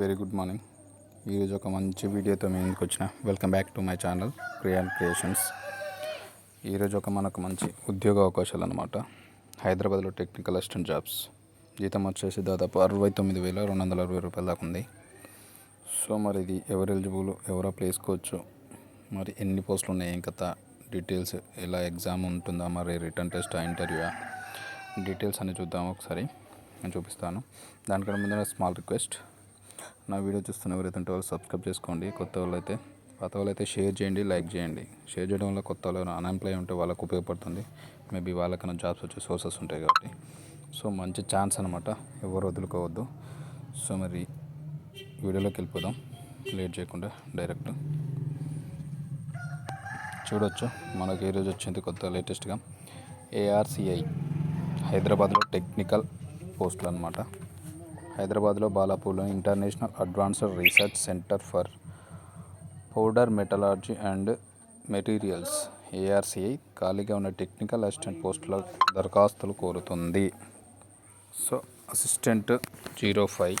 Very good morning. ఈరోజు ఒక మంచి వీడియోతో మేము ముందుకు వచ్చిన. Welcome back to my channel Kriyan creations. ఈరోజు ఒక మనకు మంచి ఉద్యోగ అవకాశాలు అనమాట హైదరాబాద్లో టెక్నికల్ అసిస్టెంట్ జాబ్స్. జీతం వచ్చేసి దాదాపు అరవై తొమ్మిది వేల రెండు వందల అరవై రూపాయల దాకా ఉంది. సో మరి ఇది ఎవరు ఎలిజిబుల్ ఎవరో ప్లేసుకోవచ్చు మరి ఎన్ని పోస్టులు ఉన్నాయి? ఏం కథ? డీటెయిల్స్ ఎలా ఎగ్జామ్ ఉంటుందా? మరి రిటర్న్ టెస్ట్ ఇంటర్వ్యూ డీటెయిల్స్ అన్ని చూద్దాం ఒకసారి. నేను చూపిస్తాను. దానికన్నా ముందు స్మాల్ రిక్వెస్ట్. నా వీడియో చూస్తున్న ఎవరైతే ఉంటే వాళ్ళు సబ్స్క్రైబ్ చేసుకోండి. కొత్త వాళ్ళు అయితే పాత వాళ్ళు అయితే షేర్ చేయండి లైక్ చేయండి. షేర్ చేయడం వల్ల కొత్త వాళ్ళు అన్ఎంప్లాయ్ ఉంటే వాళ్ళకు ఉపయోగపడుతుంది. మేబీ వాళ్ళకన్నా జాబ్స్ వచ్చే సోర్సెస్ ఉంటాయి కాబట్టి. సో మంచి ఛాన్స్ అనమాట ఎవరు వదులుకోవద్దు. సో మరి వీడియోలోకి వెళ్ళిపోదాం. లేట్ చేయకుండా డైరెక్ట్ చూడొచ్చు. మనకి ఈరోజు వచ్చింది కొత్త లేటెస్ట్గా ఏఆర్సిఐ హైదరాబాద్లో టెక్నికల్ పోస్టులు అనమాట హైదరాబాద్లో బాలాపూర్లో international advanced research centre for powder metallurgy and materials ARCI ఖాళీగా ఉన్న టెక్నికల్ అసిస్టెంట్ పోస్టుల దరఖాస్తులు కోరుతుంది. So assistant zero five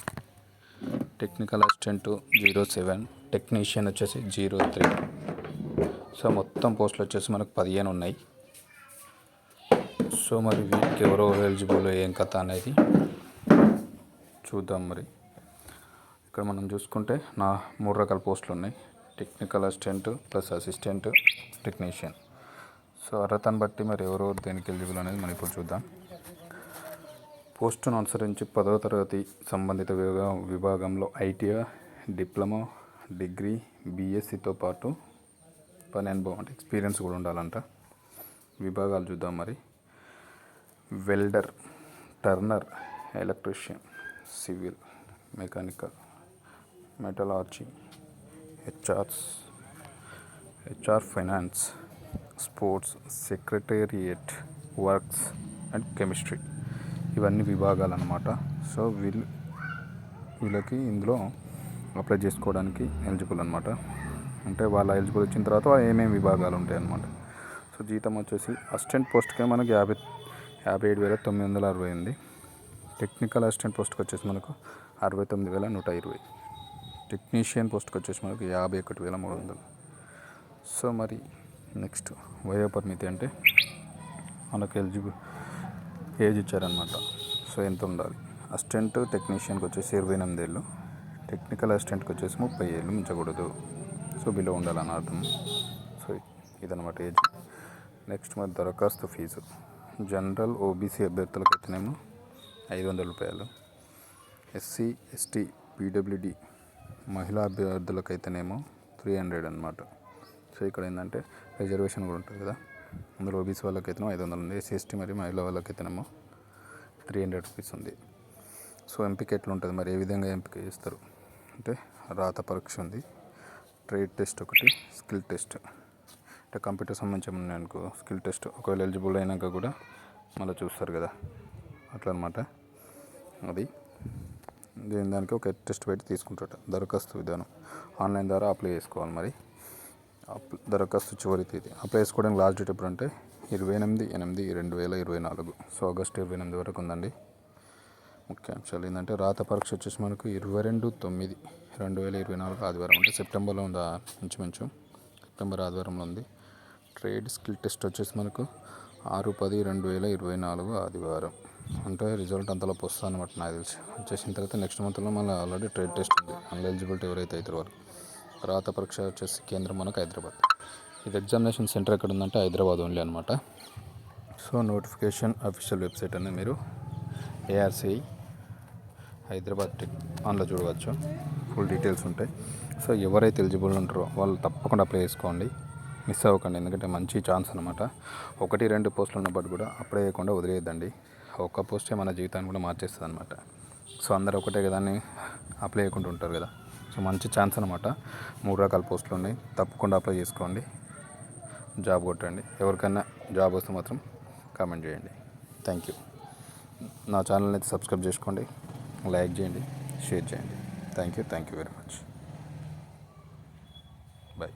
technical assistant zero seven technician వచ్చేసి జీరో త్రీ. సో మొత్తం పోస్టులు వచ్చేసి మనకు పదిహేను ఉన్నాయి. సో మరి వీటికి ఎవరో ఎలిజిబుల్ ఏం కథ అనేది చూద్దాం మరి. ఇక్కడ మనం చూసుకుంటే నా మూడు రకాల పోస్టులు ఉన్నాయి. Technical assistant plus assistant technician so అర్హతను బట్టి మరి ఎవరో దేనికి ఎలిజిబుల్ అనేది మనం ఇప్పుడు చూద్దాం. పోస్టును అనుసరించి పదవ తరగతి సంబంధిత విభాగంలో ఐటీఐ డిప్లొమా డిగ్రీ బీఎస్సీతో పాటు పని అనుభవం అంటే ఎక్స్పీరియన్స్ కూడా ఉండాలంట. విభాగాలు చూద్దాం మరి. Welder turner electrician. Civil mechanical metallurgy HRs HR finance sports secretariat works and chemistry ఇవన్నీ విభాగాలు అనమాట సో వీళ్ళు వీళ్ళకి ఇందులో అప్లై చేసుకోవడానికి ఎలిజిబుల్ అనమాట అంటే వాళ్ళ ఎలిజిబుల్ వచ్చిన తర్వాత ఏమేమి విభాగాలు ఉంటాయి అనమాట సో జీతం వచ్చేసి అసిస్టెంట్ పోస్ట్కే మనకి యాభై యాభై ఏడు వేల తొమ్మిది వందల అరవై ఉంది టెక్నికల్ అసిస్టెంట్ పోస్ట్కి వచ్చేసి మనకు అరవై తొమ్మిది వేల నూట ఇరవై. టెక్నీషియన్ పోస్ట్కి వచ్చేసి మనకు యాభై ఒకటి వేల మూడు వందలు. సో మరి నెక్స్ట్ వయోపరిమితి అంటే మనకు ఎలిజిబుల్ ఏజ్ ఇచ్చారనమాట సో ఎంత ఉండాలి? అసిస్టెంట్ టెక్నీషియన్కి వచ్చేసి ఇరవై ఎనిమిది ఏళ్ళు. టెక్నికల్ అసిస్టెంట్కి వచ్చేసి ముప్పై ఏళ్ళు మించకూడదు. సో బిలో ఉండాలని అర్థం. సో ఇదనమాట ఏజ్. నెక్స్ట్ మరి దరఖాస్తు ఫీజు. జనరల్ ఓబీసీ అభ్యర్థులకు అయితేనేమో ఐదు వందల రూపాయలు. ఎస్సీ ఎస్టీ పీడబ్ల్యూడి మహిళా అభ్యర్థులకైతేనేమో త్రీ హండ్రెడ్ అనమాట సో ఇక్కడ ఏంటంటే రిజర్వేషన్ కూడా ఉంటుంది కదా. అందులో ఓబీసీ వాళ్ళకైతేనేమో ఐదు వందలు ఉంది. ఎస్సీ ఎస్టీ మరియు మహిళా వాళ్ళకైతేనేమో త్రీ హండ్రెడ్ రూపీస్ ఉంది. సో ఎంపిక ఎట్లుంటుంది మరి? ఏ విధంగా ఎంపిక చేస్తారు? అంటే రాత పరీక్ష ఉంది. ట్రేడ్ టెస్ట్ ఒకటి స్కిల్ టెస్ట్. అంటే కంప్యూటర్ సంబంధించి ఉన్నాయనుకో స్కిల్ టెస్ట్. ఒకవేళ ఎలిజిబుల్ అయినాక కూడా మళ్ళీ చూస్తారు కదా. అట్లా అనమాట అది. దీని దానికి ఒక టెస్ట్ పెట్టి తీసుకుంటాట దరఖాస్తు విధానం. ఆన్లైన్ ద్వారా అప్లై చేసుకోవాలి మరి. అప్- దరఖాస్తు చివరి తేదీ. అప్లై చేసుకోవడానికి లాస్ట్ డేట్ ఎప్పుడు అంటే ఇరవై ఎనిమిది ఎనిమిది రెండు వేల ఇరవై నాలుగు. సో ఆగస్ట్ ఇరవై ఎనిమిది వరకు ఉందండి. ముఖ్యాంశాలు ఏంటంటే రాత పరీక్ష వచ్చేసి మనకు ఇరవై రెండు తొమ్మిది రెండు వేల ఇరవై నాలుగు ఆదివారం అంటే సెప్టెంబర్లో ఉందా ఇంచుమించు? సెప్టెంబర్ ఆదివారంలో ఉంది. ట్రేడ్ స్కిల్ టెస్ట్ వచ్చేసి మనకు ఆరు పది రెండు వేల ఇరవై నాలుగు ఆదివారం. అంటే రిజల్ట్ అంతలోపు వస్తుంది అనమాట నాకు తెలిసి. వచ్చేసిన తర్వాత నెక్స్ట్ మంత్లో మళ్ళీ ఆల్రెడీ ట్రేడ్ టెస్ట్ ఉంది. అన్ఎలిజిబిలిటీ ఎవరైతే అవుతారో వారు రాత పరీక్ష వచ్చేసి కేంద్రం మనకు హైదరాబాద్. ఇది ఎగ్జామినేషన్ సెంటర్ ఎక్కడ ఉందంటే హైదరాబాద్ ఓన్లీ అనమాట సో నోటిఫికేషన్ అఫీషియల్ వెబ్సైట్ అనేది మీరు ఏఆర్సిఐ హైదరాబాద్ టెక్ ఆన్లో చూడవచ్చు. ఫుల్ డీటెయిల్స్ ఉంటాయి. సో ఎవరైతే ఎలిజిబుల్ ఉంటారో వాళ్ళు తప్పకుండా అప్లై చేసుకోండి. మిస్ అవ్వకండి. ఎందుకంటే మంచి ఛాన్స్ అనమాట ఒకటి రెండు పోస్టులు ఉన్నప్పుడు కూడా అప్లై చేయకుండా వదిలేయద్దండి. ఒక్క పోస్టే మన జీవితాన్ని కూడా మార్చేస్తుంది అనమాట సో అందరు ఒకటే కదా అని అప్లై చేయకుండా ఉంటారు కదా. సో మంచి ఛాన్స్ అనమాట మూడు రకాల పోస్టులు ఉన్నాయి. తప్పకుండా అప్లై చేసుకోండి. జాబ్ కొట్టండి. ఎవరికైనా జాబ్ వస్తే మాత్రం కామెంట్ చేయండి. Thank you. నా ఛానల్ని అయితే సబ్స్క్రైబ్ చేసుకోండి. లైక్ చేయండి. షేర్ చేయండి. Thank you. Thank you very much. Bye